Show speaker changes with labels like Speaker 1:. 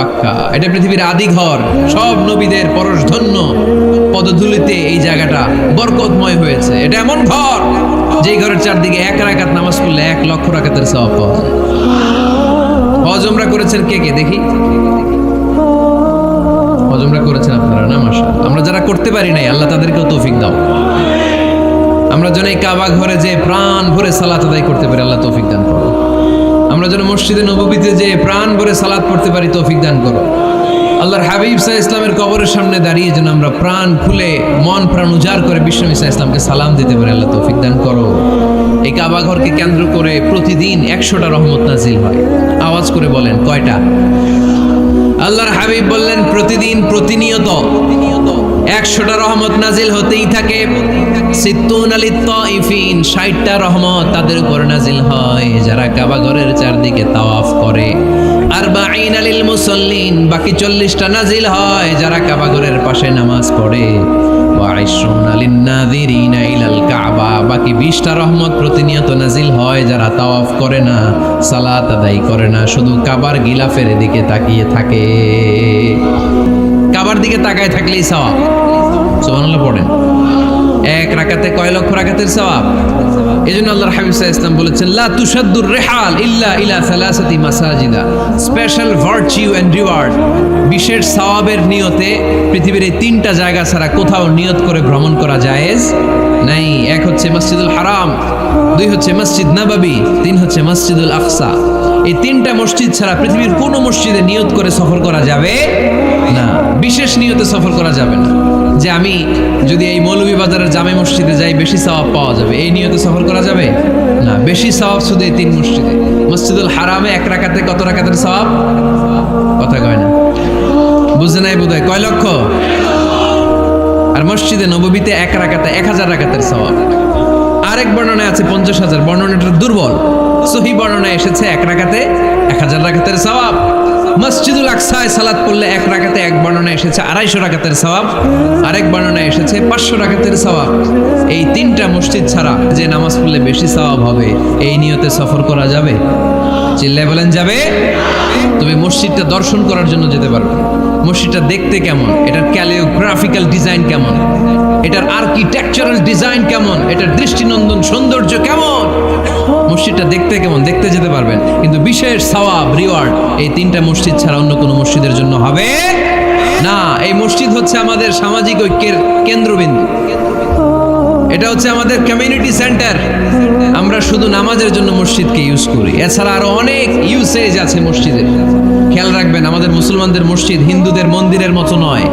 Speaker 1: বাক্কা। এটা পৃথিবীর আদি ঘর। সব নবীদের পদধূলিতে এই জায়গাটা বরকতময় হয়েছে। এটা এমন ঘর ঘরের চারদিকে এক রাকাত নামাজ এক লক্ষ রাকাতের সওয়াব পাওয়া যায়। হজ করেছেন কে কে? দেখি। হজ উমরা করেছেন আপনারা না? মাসা আমরা যারা করতে পারি নাই, আল্লাহ তাদেরকেও তৌফিক দাও। আমরা যেন এই কাবা ঘরে যে প্রাণ ভরে সালাত আদায় করতে পারি, আল্লাহ তৌফিক দান করো আমরা যেন মসজিদে নবীতে যে প্রাণ ভরে সালাদ পড়তে পারি, তৌফিক দান করো আল্লাহর হাবিব সাহ ইসলামের কবরের সামনে দাঁড়িয়ে যেন আমরা প্রাণ খুলে, মন প্রাণ উজাড় করে বিশ্ব ইসা ইসলামকে সালাম দিতে পারি, আল্লাহ তৌফিক দান করো এই কাবাঘরকে কেন্দ্র করে প্রতিদিন একশোটা রহমত নাজিল হয়। আওয়াজ করে বলেন, কয়টা? আল্লাহর হাবিব বললেন, প্রতিদিন প্রতিনিয়ত প্রতিনিয়ত একশোটা রহমত নাজিল হতেই থাকে। সিত্তুন আলী তাইফিন, ষাটটা রহমত তাদের উপর নাজিল হয়, যারা কাবা ঘরের চারদিকে তাওয়াফ করে। আর বাইন আলিল মুসল্লিন, বাকি চল্লিশটা নাজিল হয়, যারা কাবা ঘরের পাশে নামাজ পড়ে। বাকি বিশটা রহমত প্রতিনিয়ত নাজিল হয়, যারা তাওয়াফ করে না, সালাত আদায় করে না, শুধু কাবার গিলাফের দিকে তাকিয়ে থাকে। কাবার দিকে তাকায় থাকলেই সওয়াব। সুবহানাল্লাহ, পড়েন। এক রাকাতে কয় লক্ষ রাকাতের সওয়াব? এই জন্য আল্লাহর হাবিব আলাইহি ওয়াসাল্লাম বলেছেন, লা তুশাদ্দুর রিহাল ইল্লা ইলা সালাসাতি মাসাজিদা। স্পেশাল ভার্চিউ এন্ড রিওয়ার্ড বিশেষ সওয়াবের নিয়তে পৃথিবীর এই তিনটা জায়গা ছাড়া কোথাও নিয়ত করে ভ্রমণ করা জায়েজ নাই। এক হচ্ছে মসজিদুল হারাম, দুই হচ্ছে মসজিদ নববী, তিন হচ্ছে মসজিদুল আকসা। এই তিনটা মসজিদ ছাড়া পৃথিবীর কোনো মসজিদে নিয়ত করে সফর করা যাবে না। বিশেষ নিয়তে সফর করা যাবে না। যে আমি যদি এই মৌলভীবাজারের জামে মসজিদে যাই, বেশি সওয়াব পাওয়া যাবে। এই নিয়তে সফর করা যাবে? না, বেশি সওয়াব শুধু এই তিন মসজিদে। মসজিদুল হারামে এক রাখাতে কত রাকাতের সওয়াব? কথা কয় না। বুঝে নাই বোধ কয় লক্ষ? আর মসজিদে, নববীতে এক রাখাতে এক হাজার রাকাতের সওয়াব। আরেক বর্ণনা আছে পঞ্চাশ হাজার। বর্ণনাটা দুর্বল। সহি বর্ণনায় এসেছে এক রাখাতে এক হাজার রাকাতের সওয়াব। মসজিদুল আকসায় সালাত পড়লে এক রাকাতে এক বর্ণনায় এসেছে আড়াইশো রাকাতের সওয়াব, আরেক বর্ণনায় এসেছে পাঁচশো রাকাতের সওয়াব। এই তিনটা মসজিদ ছাড়া যে নামাজ পড়লে বেশি সওয়াব হবে, এই নিয়তে সফর করা যাবে? চিল্লায় বলেন, যাবে? তবে মসজিদটা দর্শন করার জন্য যেতে পারবে। মসজিদটা দেখতে কেমন? এটার ক্যালিওগ্রাফিক্যাল ডিজাইন কেমন? এটার আর্কিটেকচারাল ডিজাইন কেমন? এটার দৃষ্টিনন্দন সৌন্দর্য কেমন? মসজিদটা দেখতে কেমন? দেখতে যেতে পারবেন, কিন্তু বিশেষ সওয়াব রিওয়ার্ড এই তিনটা মসজিদ ছাড়া অন্য কোনো মসজিদের জন্য হবে না। এই মসজিদ হচ্ছে আমাদের সামাজিক ঐক্যের কেন্দ্রবিন্দু। এটা হচ্ছে আমাদের কমিউনিটি সেন্টার আমরা শুধু নামাজের জন্য মসজিদকে ইউজ করি। এছাড়া আরও অনেক ইউসেজ আছে মসজিদের খেয়াল রাখবেন, আমাদের মুসলমানদের মসজিদ হিন্দুদের মন্দিরের মতো নয়।